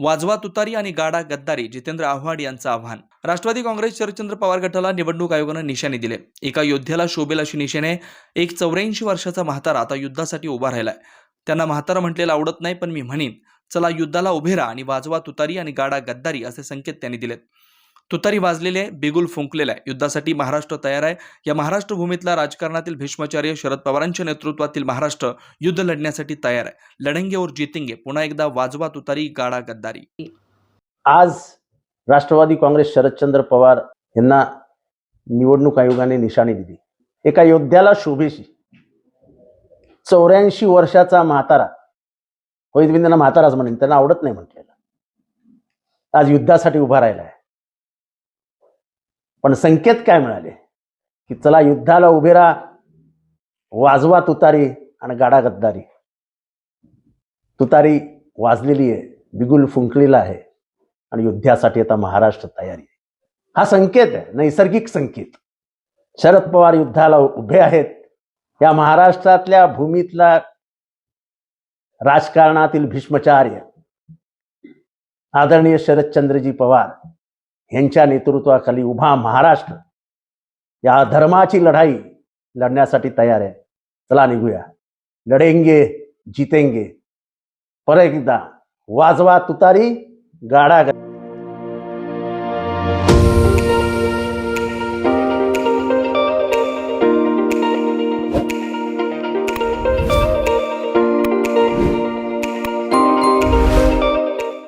वाजवा तुतारी आणि गाडा गद्दारी जितेंद्र आव्हाड यांचं आव्हान. राष्ट्रवादी काँग्रेस शरदचंद्र पवार गटाला निवडणूक आयोगानं निशाणे दिले. एका योद्ध्याला शोभेल अशी निशाणे एक चौऱ्याऐंशी वर्षाचा म्हातारा आता युद्धासाठी उभा राहिलाय. त्यांना म्हातारा म्हटलेला आवडत नाही पण मी म्हणेन चला युद्धाला उभे राहा आणि वाजवा तुतारी आणि गाडा गद्दारी असे संकेत त्यांनी दिलेत. तुतारी वाजलेले आहे बिगुल फुंकलेला आहे. युद्धासाठी महाराष्ट्र तयार आहे. या महाराष्ट्र भूमीतला राजकारणातील भीष्माचार्य शरद पवारांच्या नेतृत्वातील महाराष्ट्र युद्ध लढण्यासाठी तयार आहे. लढेंगे और जितेंगे. पुन्हा एकदा वाजवा तुतारी गाडा गद्दारी. आज राष्ट्रवादी काँग्रेस शरदचंद्र पवार यांना निवडणूक आयोगाने निशाणी दिली. एका योद्ध्याला शोभेशी चौऱ्याऐंशी वर्षाचा म्हातारा होईल मी त्यांना म्हाताराच म्हणेन त्यांना आवडत नाही म्हटलेला. आज युद्धासाठी उभा राहिला आहे पण संकेत काय मिळाले? की चला युद्धाला उभे राहा वाजवा तुतारी आणि गाडा गद्दारी. तुतारी वाजलेली आहे बिगुल फुंकलेला आहे आणि युद्धासाठी आता महाराष्ट्र तयारी हा संकेत आहे नैसर्गिक संकेत. शरद पवार युद्धाला उभे आहेत. या महाराष्ट्रातल्या भूमीतला राजकारणातील भीष्मचार्य आदरणीय शरदचंद्रजी पवार यांच्या नेतृत्वाखाली उभा महाराष्ट्र या धर्माची लढाई लढण्यासाठी तयार आहे. चला निघूया. लढेंगे जितेंगे. परत एकदा वाजवा तुतारी गाडा